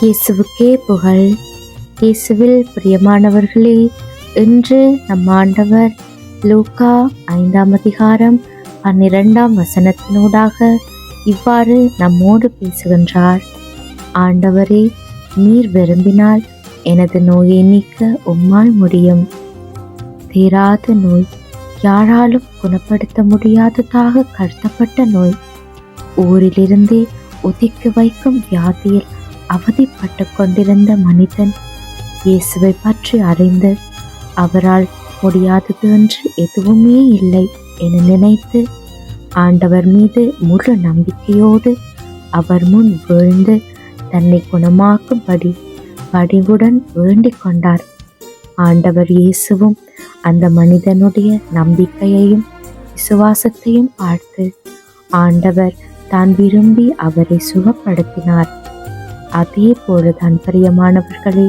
இயேசுவுக்கே புகழ். இயேசுவில் பிரியமானவர்களே இன்று நம் ஆண்டவர் லூக்கா ஐந்தாம் அதிகாரம் பன்னிரெண்டாம் வசனத்தினூடாக இவ்வாறு நம்மோடு பேசுகின்றார். ஆண்டவரே நீர் விரும்பினால் எனது நோயை நீக்க உம்மால் முடியும். தீராத நோய் யாராலும் குணப்படுத்த முடியாததாக கருத்தப்பட்ட நோய். ஊரிலிருந்தே ஒதுக்கி வைக்கும் வியாதியில் அவதிப்பட்டு கொண்டிருந்த மனிதன் இயேசுவை பற்றி அறிந்து அவரால் முடியாதது என்று எதுவுமே இல்லை என நினைத்து ஆண்டவர் மீது முழு நம்பிக்கையோடு அவர் முன் வீழ்ந்து தன்னை குணமாக்கும்படி பணிவுடன் வேண்டிக் கொண்டார். ஆண்டவர் இயேசுவும் அந்த மனிதனுடைய நம்பிக்கையையும் விசுவாசத்தையும் பார்த்து ஆண்டவர் தான் விரும்பி அவரை சுகப்படுத்தினார். அதே போலதான் பிரியமானவர்களே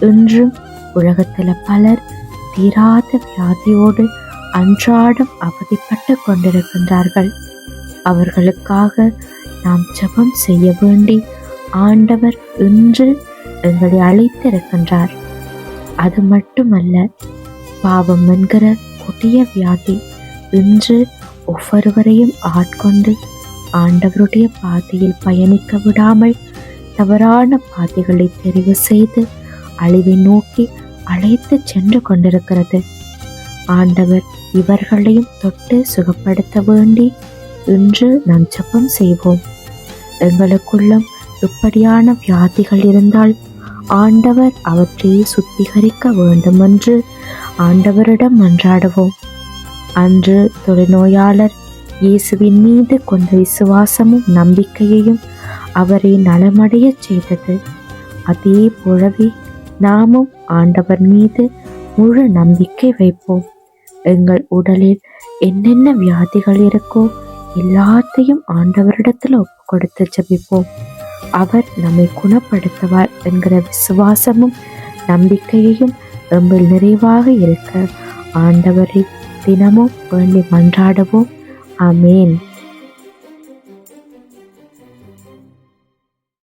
இன்றும் உலகத்தில் பலர் தீராத வியாதியோடு அன்றாடம் அவதிப்பட்டு கொண்டிருக்கின்றார்கள். அவர்களுக்காக நாம் ஜெபம் செய்ய வேண்டி ஆண்டவர் இன்று எங்களை அழைத்திருக்கின்றார். அது மட்டுமல்ல பாவம் என்கிற கொடிய வியாதி இன்று ஒவ்வொருவரையும் ஆட்கொண்டு ஆண்டவருடைய பாதையில் பயணிக்க விடாமல் தவறான பாதைகளை தெரிவு செய்து அழிவை நோக்கி அழைத்து சென்று கொண்டிருக்கிறது. ஆண்டவர் இவர்களையும் தொட்டு சுகப்படுத்த வேண்டி இன்று நாம் ஜப்பம் செய்வோம். எங்களுக்குள்ளும் இப்படியான வியாதிகள் இருந்தால் ஆண்டவர் அவற்றை சுத்திகரிக்க வேண்டும் என்று ஆண்டவரிடம் மன்றாடுவோம். அன்று தொழுநோயாளர் இயேசுவின் மீது கொண்ட விசுவாசமும் நம்பிக்கையையும் அவரை நலமடையச் செய்தது. அதே போலவே நாமும் ஆண்டவர் மீது முழு நம்பிக்கை வைப்போம். எங்கள் உடலில் என்னென்ன வியாதிகள் இருக்கோ எல்லாத்தையும் ஆண்டவரிடத்தில் ஒப்பு கொடுத்து அவர் நம்மை குணப்படுத்துவார் என்கிற விசுவாசமும் நம்பிக்கையையும் எம்பில் நிறைவாக இருக்க ஆண்டவரை தினமும் வேண்டி மன்றாடுவோம். அமேன்